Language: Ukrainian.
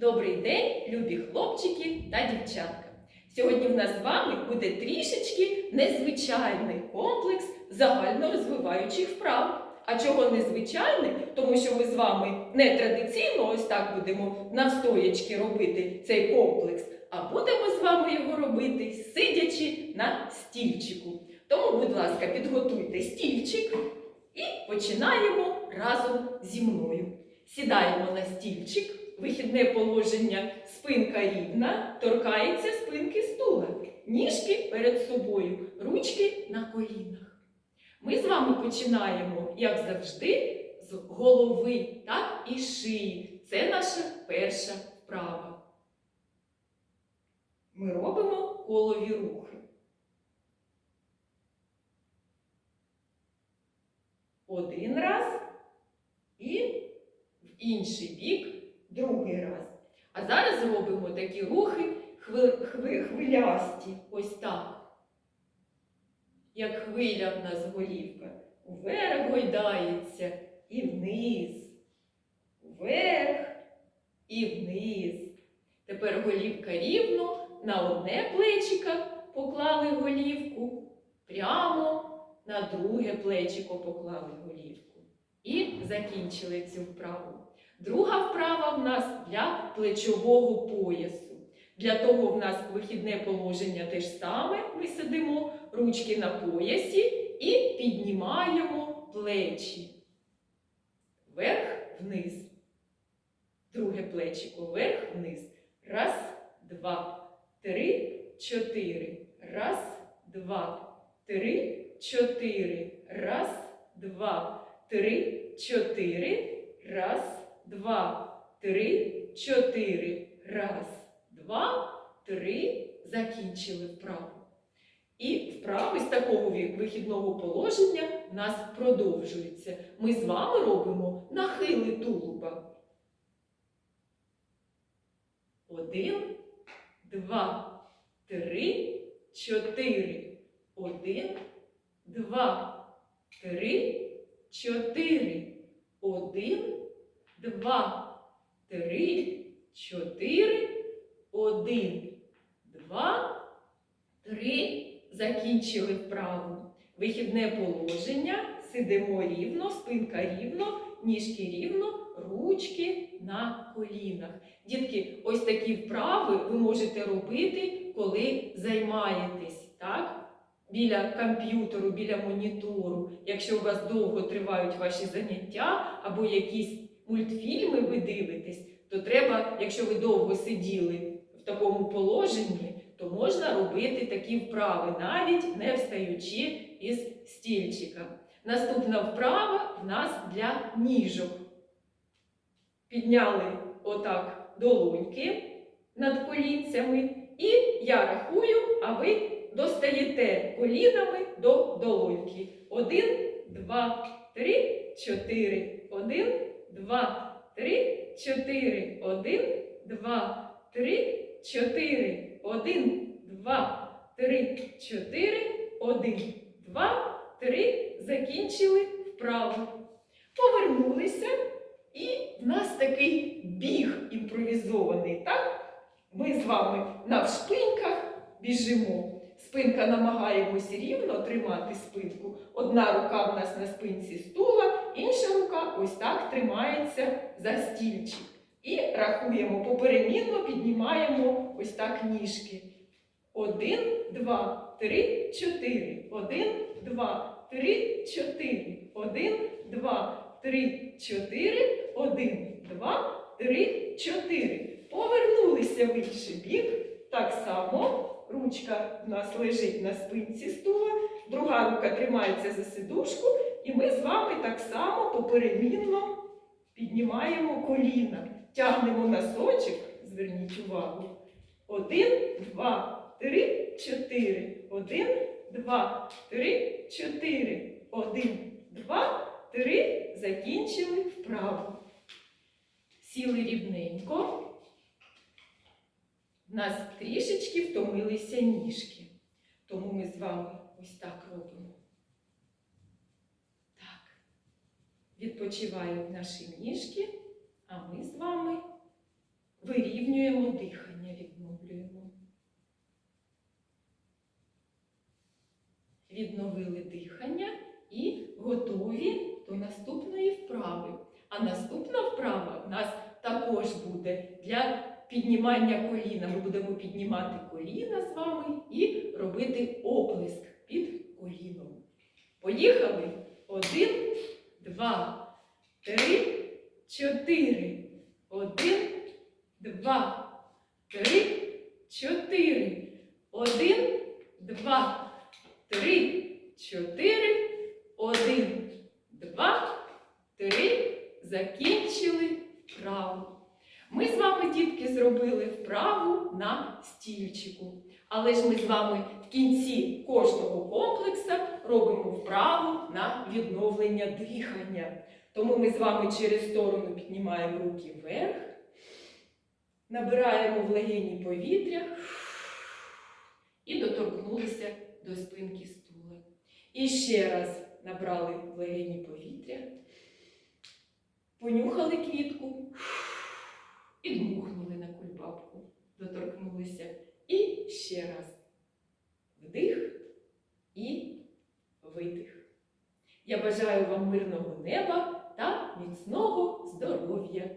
Добрий день, любі хлопчики та дівчатка! Сьогодні в нас з вами буде трішечки незвичайний комплекс загальнорозвиваючих вправ. А чого незвичайний? Тому що ми з вами не традиційно ось так будемо навстоячки робити цей комплекс, а будемо з вами його робити сидячи на стільчику. Тому, будь ласка, підготуйте стільчик і починаємо разом зі мною. Сідаємо на стільчик, вихідне положення, спинка рівна, торкається спинки стула, ніжки перед собою, ручки на колінах. Ми з вами починаємо, як завжди, з голови, так і шиї. Це наша перша вправа. Ми робимо колові рухи. Один раз і в інший бік другий раз. А зараз робимо такі рухи хви- хви- хвилясті. Ось так. Як хвиля в нас голівка. Вверх гойдається і вниз. Вверх і вниз. Тепер голівка рівно на одне плечико поклали голівку, прямо на друге плечико поклали голівку. І закінчили цю вправу. Друга вправа в нас для плечового поясу. Для того в нас вихідне положення те ж саме. Ми сидимо, ручки на поясі і піднімаємо плечі. Вверх, вниз. Друге плечико вверх, вниз. Раз, два, три, чотири. Раз, два, три, чотири. Раз, два, три, чотири. Раз, два, три, чотири. Раз, два, три. Закінчили вправу. І вправи з такого вихідного положення в нас продовжуються. Ми з вами робимо нахили тулуба. Один, два, три, чотири. Один, два, три, чотири. Один, два, три, чотири. Один, два, три. Закінчили вправу. Вихідне положення. Сидимо рівно, спинка рівно, ніжки рівно, ручки на колінах. Дітки, ось такі вправи ви можете робити, коли займаєтесь, так? Біля комп'ютеру, біля монітору. Якщо у вас довго тривають ваші заняття або якісь мультфільми ви дивитесь, то треба, якщо ви довго сиділи в такому положенні, то можна робити такі вправи, навіть не встаючи із стільчика. Наступна вправа в нас для ніжок. Підняли отак долоньки над колінцями, і я рахую, а ви достаєте колінами до долоньки. Один, два, три, чотири. Один, два, три, чотири. Один, два, три, чотири. Один, два, три, чотири. Один, два, три. Закінчили вправу. Повернулися. І в нас такий біг імпровізований, так? Ми з вами навшпиньках біжимо. Спинка намагаємось рівно тримати спинку. Одна рука в нас на спинці стула, інша рука ось так тримається за стільчик. І рахуємо поперемінно, піднімаємо ось так ніжки. Один, два, три, чотири. Один, два, три, чотири. Один, два, три, чотири. Один, два, три, чотири. Повернулися в інший бік. Так само ручка в нас лежить на спинці стула, друга рука тримається за сидушку, і ми з вами так само поперемінно піднімаємо коліна. Тягнемо носочок, зверніть увагу. Один, два, три, чотири. Один, два, три, чотири. Один, два, три. Закінчили вправу. Сіли рівненько. В нас трішечки втомилися ніжки. Тому ми з вами ось так робимо. Так. Відпочивають наші ніжки, а ми з вами вирівнюємо дихання, відновлюємо. Відновили дихання і готові до наступної вправи. А наступна вправа в нас також буде для піднімання коліна. Ми будемо піднімати коліна з вами і робити оплеск під коліном. Поїхали! Один, два, три, чотири. Один, два, три, чотири. Один, два, три, чотири. Один, два, три. Закінчили вправу. Ми з вами, дітки, зробили вправу на стільчику. Але ж ми з вами в кінці кожного комплекса робимо вправу на відновлення дихання. Тому ми з вами через сторону піднімаємо руки вверх, набираємо в легені повітря і доторкнулися до спинки стула. І ще раз набрали в легені повітря, понюхали квітку і дмухнули на кульбабку, доторкнулися. І ще раз вдих і видих. Я бажаю вам мирного неба та міцного здоров'я.